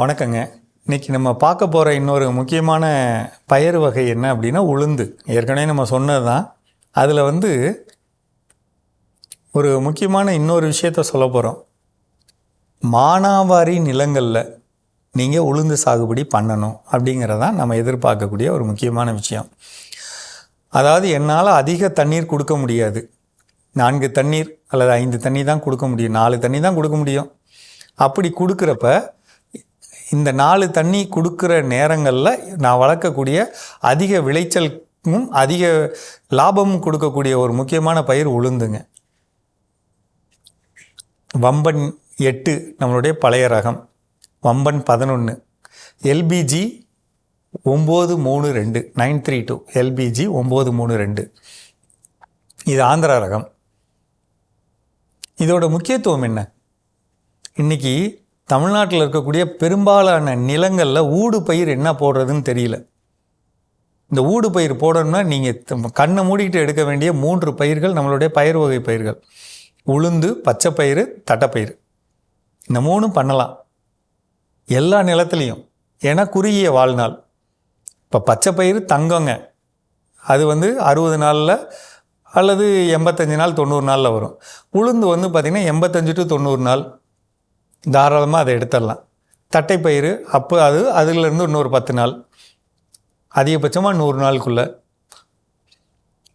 வணக்கங்க. இன்றைக்கி நம்ம பார்க்க போகிற இன்னொரு முக்கியமான பயிர் வகை என்ன அப்படின்னா உளுந்து. ஏற்கனவே நம்ம சொன்னது தான் அதில் வந்து ஒரு முக்கியமான இன்னொரு விஷயத்த சொல்ல போகிறோம் மானாவாரி நிலங்களில் நீங்கள் உளுந்து சாகுபடி பண்ணணும் அப்படிங்கிறதான் நம்ம எதிர்பார்க்கக்கூடிய ஒரு முக்கியமான விஷயம். அதாவது என்னால் அதிக தண்ணீர் கொடுக்க முடியாது. நான்கு தண்ணீர் அல்லது ஐந்து தண்ணி தான் கொடுக்க முடியும். நாலு தண்ணி தான் கொடுக்க முடியும். அப்படி கொடுக்குறப்ப இந்த நாலு தண்ணி கொடுக்குற நேரங்களில் நான் வளர்க்கக்கூடிய அதிக விளைச்சலுக்கும் அதிக லாபமும் கொடுக்கக்கூடிய ஒரு முக்கியமான பயிர் உளுந்துங்க. வம்பன் எட்டு நம்மளுடைய பழைய ரகம். வம்பன் பதினொன்று எல்பிஜி ஒம்பது மூணு ரெண்டு நைன் த்ரீ டூ எல்பிஜி ஒம்பது மூணு ரெண்டு. இது ஆந்திரா ரகம். இதோட முக்கியத்துவம் என்ன? இன்றைக்கி தமிழ்நாட்டில் இருக்கக்கூடிய பெரும்பாலான நிலங்களில் ஊடு பயிர் என்ன போடுறதுன்னு தெரியல. இந்த ஊடு பயிர் போடணும்னா நீங்கள் கண்ணை மூடிக்கிட்டு எடுக்க வேண்டிய மூன்று பயிர்கள் நம்மளுடைய பயிர் வகை பயிர்கள். உளுந்து பச்சை பயிறு தட்டைப்பயிறு இந்த மூணும் பண்ணலாம். எல்லா நிலத்துலேயும். ஏன்னா குறுகிய வாழ்நாள். இப்போ பச்சை பயிறு தங்கங்க. அது வந்து அறுபது நாளில் அல்லது எண்பத்தஞ்சு நாள் தொண்ணூறு நாளில் வரும். உளுந்து வந்து பார்த்திங்கன்னா எண்பத்தஞ்சு டு தொண்ணூறு நாள். தாராளமாக அதை எடுத்துடலாம். தட்டைப்பயிறு அப்போ அது அதுலேருந்து இன்னொரு பத்து நாள். அதிகபட்சமாக நூறு நாளுக்குள்ளே.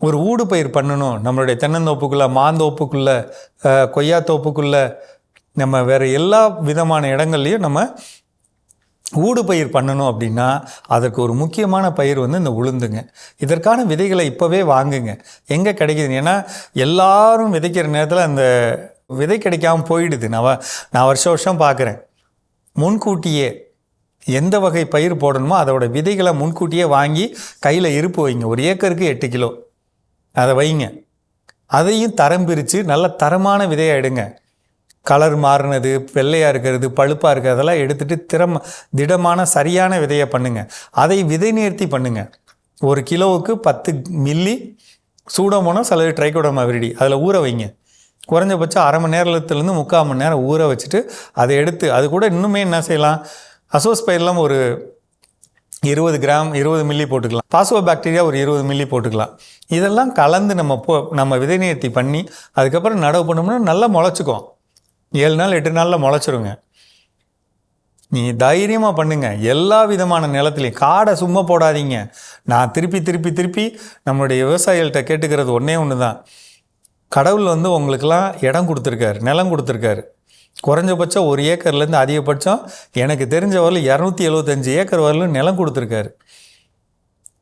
ஒரு ஊடு பயிர் பண்ணணும். நம்மளுடைய தென்னந்தோப்புக்குள்ளே மாந்தோப்புக்குள்ளே கொய்யாத்தோப்புக்குள்ளே கொய்யா தோப்புக்குள்ளே நம்ம வேறு எல்லா விதமான இடங்கள்லையும் நம்ம ஊடு பயிர் பண்ணணும் அப்படின்னா அதற்கு ஒரு முக்கியமான பயிர் வந்து இந்த உளுந்துங்க. இதற்கான விதைகளை இப்போவே வாங்குங்க. எங்கே கிடைக்குதுங்க ஏன்னா எல்லாரும் விதைக்கிற நேரத்தில் அந்த விதை கிடைக்காம போயிடுது. நான் நான் வருஷம் வருஷம் பார்க்குறேன் முன்கூட்டியே எந்த வகை பயிர் போடணுமோ அதோட விதைகளை முன்கூட்டியே வாங்கி கையில் இருப்பு வைங்க. ஒரு ஏக்கருக்கு எட்டு கிலோ. அதை வைங்க. அதையும் தரம் பிரித்து நல்ல தரமான விதையை எடுங்க. கலர் மாறினது வெள்ளையாக இருக்கிறது பழுப்பாக இருக்கிறது அதெல்லாம் எடுத்துகிட்டு திறம் திடமான சரியான விதையை பண்ணுங்கள் அதை விதை நேர்த்தி பண்ணுங்கள் ஒரு கிலோவுக்கு பத்து மில்லி சூடோமோனோஸ் அல்லது ட்ரைகோடோமா விரிடி. அதில் ஊற வைங்க. குறைஞ்சபட்சம் அரை மணி நேரத்துலேருந்து முக்கால் மணி நேரம் ஊற வச்சுட்டு அதை எடுத்து அது கூட இன்னுமே என்ன செய்யலாம்? அசோஸ் பயிரெலாம் ஒரு இருபது கிராம் இருபது மில்லி போட்டுக்கலாம். பாசுவோ பாக்டீரியா ஒரு இருபது மில்லி போட்டுக்கலாம். இதெல்லாம் கலந்து நம்ம போ நம்ம விதை நேர்த்தி பண்ணி அதுக்கப்புறம் நடவு பண்ணோம்னா நல்லா முளைச்சிக்கும். ஏழு நாள் எட்டு நாளில் முளைச்சிருங்க. நீ தைரியமாக பண்ணுங்க. எல்லா விதமான நிலத்துலையும் காடை சும்மா போடாதீங்க. நான் திருப்பி திருப்பி திருப்பி நம்மளுடைய விவசாயிகள்கிட்ட கேட்டுக்கிறது ஒன்றே ஒன்று தான் கடவுள் வந்து உங்களுக்கெல்லாம் இடம் கொடுத்துருக்காரு நிலம் கொடுத்துருக்காரு. குறைஞ்சபட்சம் ஒரு ஏக்கர்லேருந்து அதிகபட்சம் எனக்கு தெரிஞ்ச வரலும் இரநூத்தி எழுபத்தஞ்சு ஏக்கர் வரலும் நிலம் கொடுத்துருக்காரு.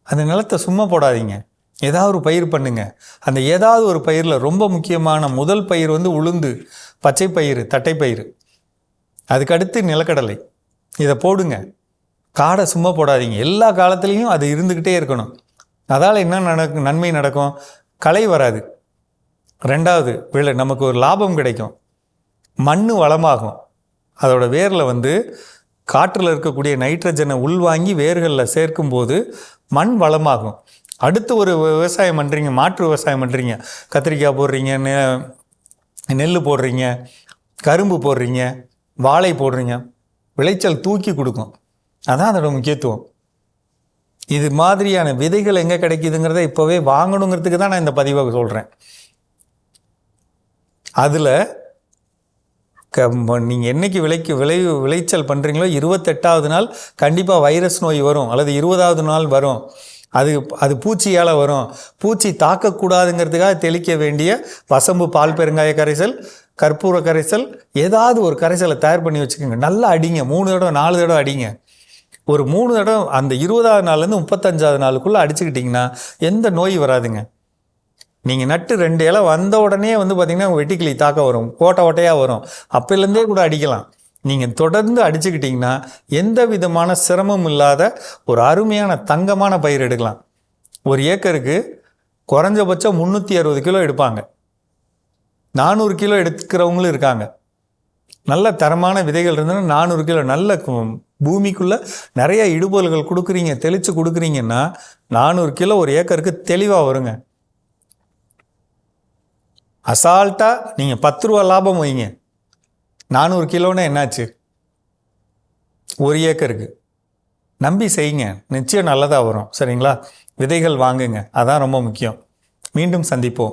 அந்த நிலத்தை சும்மா போடாதீங்க. ஏதாவது ஒரு பயிர் பண்ணுங்கள் அந்த ஏதாவது ஒரு பயிரில் ரொம்ப முக்கியமான முதல் பயிர் வந்து உளுந்து பச்சை பயிர் தட்டைப்பயிறு அதுக்கடுத்து நிலக்கடலை. இதை போடுங்க. காடை சும்மா போடாதீங்க. எல்லா காலத்துலேயும் அது இருந்துக்கிட்டே இருக்கணும். அதால் என்ன நடக்கும் நன்மை நடக்கும்? களை வராது. ரெண்டாவது விளை நமக்கு ஒரு லாபம் கிடைக்கும். மண் வளமாகும். அதோட வேரில் வந்து காற்றில் இருக்கக்கூடிய நைட்ரஜனை உள்வாங்கி வேர்களில் சேர்க்கும்போது மண் வளமாகும். அடுத்து ஒரு விவசாயம் பண்ணுறீங்க மாற்று விவசாயம் பண்ணுறீங்க கத்திரிக்காய் போடுறீங்க நெ- நெல் போடுறீங்க கரும்பு போடுறீங்க வாழை போடுறீங்க. விளைச்சல் தூக்கி கொடுக்கும். அதான் அதோட முக்கியத்துவம். இது மாதிரியான விதைகள் எங்கே கிடைக்குதுங்கிறத இப்போவே வாங்கணுங்கிறதுக்கு தான் நான் இந்த பதிவை சொல்கிறேன் அதில் க நீங்கள் என்னைக்கு விளைக்கு விளை விளைச்சல் பண்ணுறீங்களோ இருபத்தெட்டாவது நாள் கண்டிப்பாக வைரஸ் நோய் வரும். அல்லது இருபதாவது நாள் வரும். அது அது பூச்சியால் வரும். பூச்சி தாக்கக்கூடாதுங்கிறதுக்காக தெளிக்க வேண்டிய வசம்பு பால் பெருங்காய கரைசல் கற்பூர கரைசல் ஏதாவது ஒரு கரைசலை தயார் பண்ணி வச்சுக்கோங்க. நல்லா அடிங்க. மூணு தடவை நாலு தடவை அடிங்க. ஒரு மூணு தடவை அந்த இருபதாவது நாள்லேருந்து முப்பத்தஞ்சாவது நாளுக்குள்ளே அடிச்சுக்கிட்டிங்கன்னா எந்த நோய் வராதுங்க. நீங்கள் நட்டு ரெண்டு இலை வந்த உடனே வந்து பார்த்திங்கன்னா வெட்டிக்கிளி தாக்க வரும் ஓட்டை ஓட்டையாக வரும். அப்போலேருந்தே கூட அடிக்கலாம். நீங்கள் தொடர்ந்து அடிச்சுக்கிட்டிங்கன்னா எந்த விதமான சிரமம் இல்லாத ஒரு அருமையான தங்கமான பயிர் எடுக்கலாம். ஒரு ஏக்கருக்கு குறைஞ்சபட்சம் முந்நூற்றி அறுபது கிலோ எடுப்பாங்க. நானூறு கிலோ எடுக்கிறவங்களும் இருக்காங்க. நல்ல தரமான விதைகள் இருந்ததுன்னா நானூறு கிலோ நல்ல பூமிக்குள்ளே நிறைய இடுபொருள்கள் கொடுக்குறீங்க தெளித்து கொடுக்குறீங்கன்னா நானூறு கிலோ ஒரு ஏக்கருக்கு தெளிவாக வருங்க. அசால்ட்டாக நீங்கள் பத்து ரூபா லாபம் வைங்க. நானூறு கிலோன்னா என்னாச்சு? ஒரு ஏக்கருக்கு. நம்பி செய்யுங்க. நிச்சயம் நல்லதாக வரும். சரிங்களா? விதைகள் வாங்குங்க. அதான் ரொம்ப முக்கியம். மீண்டும் சந்திப்போம்.